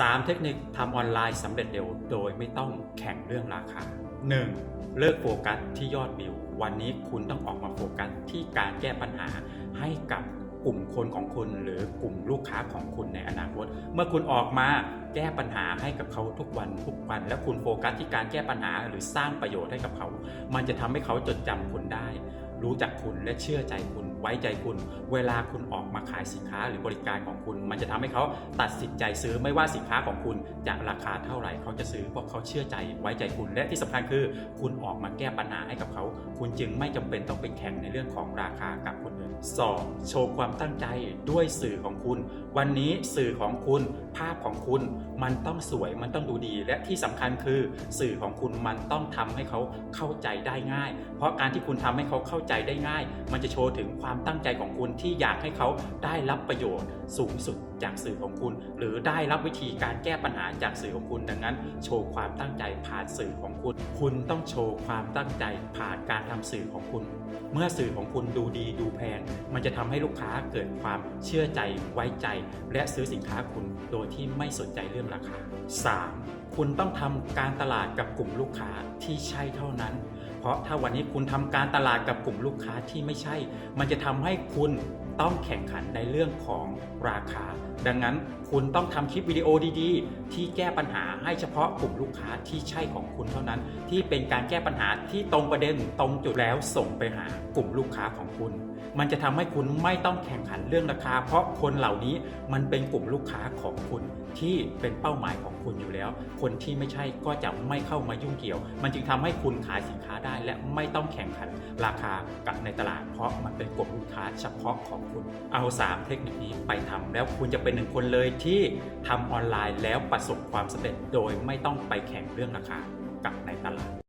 3 เทคนิคทำออนไลน์สำเร็จเร็วโดยไม่ต้องแข่งเรื่องราคา 1. เลิกโฟกัสที่ยอดวิว วันนี้คุณต้องออกมาโฟกัสที่การแก้ปัญหาให้กับกลุ่มคนของคุณหรือกลุ่มลูกค้าของคุณในอนาคต เมื่อคุณออกมาแก้ปัญหาให้กับเขาทุกวันทุกวัน และคุณโฟกัสที่การแก้ปัญหาหรือสร้างประโยชน์ให้กับเขา มันจะทำให้เขาจดจำคุณได้ รู้จักคุณและเชื่อใจคุณไว้ใจคุณ เวลาคุณออกมาขายสินค้าหรือบริการของคุณ มันจะทำให้เขาตัดสินใจซื้อไม่ว่าสินค้าของคุณจะราคาเท่าไหร่เขาจะซื้อเพราะเขาเชื่อใจไว้ใจคุณ และที่สำคัญคือ คุณออกมาแก้ปัญหาให้กับเขา คุณจึงไม่จำเป็นต้องไปแข่งในเรื่องของราคากับคนอื่น 2. โชว์ความตั้งใจด้วยสื่อของคุณ วันนี้สื่อของคุณภาพของคุณมันต้องสวยมันต้องดูดี และที่สำคัญคือ สื่อของคุณมันต้องทำให้เขาเข้าใจได้ง่าย เพราะการที่คุณทำให้เขาเข้าใจได้ง่าย มันจะโชว์ถึงความตั้งใจของคุณที่อยากให้เขาได้รับประโยชน์สูงสุดจากสื่อของคุณ หรือได้รับวิธีการแก้ปัญหาจากสื่อของคุณ ดังนั้น โชว์ความตั้งใจผ่านสื่อของคุณ คุณต้องโชว์ความตั้งใจผ่านการทำสื่อของคุณ เมื่อสื่อของคุณดูดีดูแพง มันจะทำให้ลูกค้าเกิดความเชื่อใจไว้ใจ และซื้อสินค้าคุณโดยที่ไม่สนใจเรื่องราคา 3. คุณต้องทำการตลาดกับกลุ่มลูกค้าที่ใช่เท่านั้น เพราะถ้าวันนี้คุณทำการตลาดกับกลุ่มลูกค้าที่ไม่ใช่ มันจะทำให้คุณต้องแข่งขันในเรื่องของราคา ดังนั้นคุณต้องทำคลิปวิดีโอดีๆ ที่แก้ปัญหาให้เฉพาะกลุ่มลูกค้าที่ใช่ของคุณเท่านั้น ที่เป็นการแก้ปัญหาที่ตรงประเด็นตรงจุดแล้วส่งไปหากลุ่มลูกค้าของคุณ มันจะทำให้คุณไม่ต้องแข่งขันเรื่องราคา เพราะคนเหล่านี้มันเป็นกลุ่มลูกค้าของคุณที่เป็นเป้าหมายของคุณอยู่แล้ว คนที่ไม่ใช่ก็จะไม่เข้ามายุ่งเกี่ยว มันจึงทำให้คุณขายสินค้าได้ และไม่ต้องแข่งขันราคากับในตลาด เพราะมันเป็นกลุ่มลูกค้าเฉพาะของคุณเอา 3 เทคนิคนี้ไปทำแล้วคุณจะเป็นหนึ่งคนเลยที่ทำออนไลน์แล้วประสบความสำเร็จโดยไม่ต้องไปแข่งเรื่องราคากับในตลาด